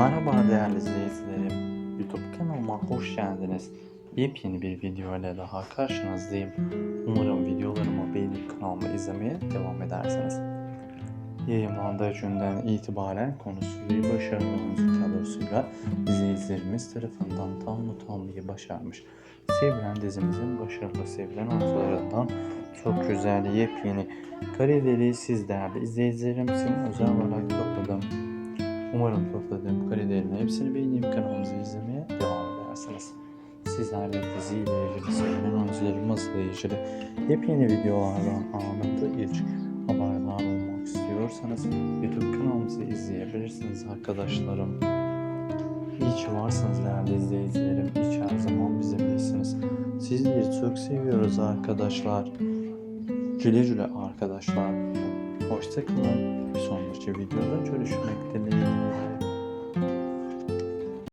Merhaba değerli izleyicilerim. YouTube kanalıma hoş geldiniz. Yepyeni bir video ile daha karşınızdayım. Umarım videolarımı beğenip kanalımı izlemeye devam edersiniz. Yayınlandığı günden itibaren konusu ve başarılı oyuncu kadrosuyla izleyicilerimiz tarafından tam not almayı başarmış. Sevilen dizimizin başarılı sevilen oyuncularından çok güzel yepyeni kareleri siz değerli izleyicilerim için özel olarak topladım. Umarım topladığım karelerin hepsini beğenip kanalımızı izlemeye devam edersiniz. Sizler de diziyle ilgili, sevilen oyuncularımızla ilgili yepyeni videolardan anında ilk haberdar olmak istiyorsanız YouTube kanalımızı izleyebilirsiniz arkadaşlarım. İyi ki varsınız değerli izleyicilerim. İyi her zaman bizimlesiniz. Sizleri çok seviyoruz arkadaşlar. Güle güle arkadaşlar. Hoşçakalın. Bir sonraki videoda görüşmek dileğiyle.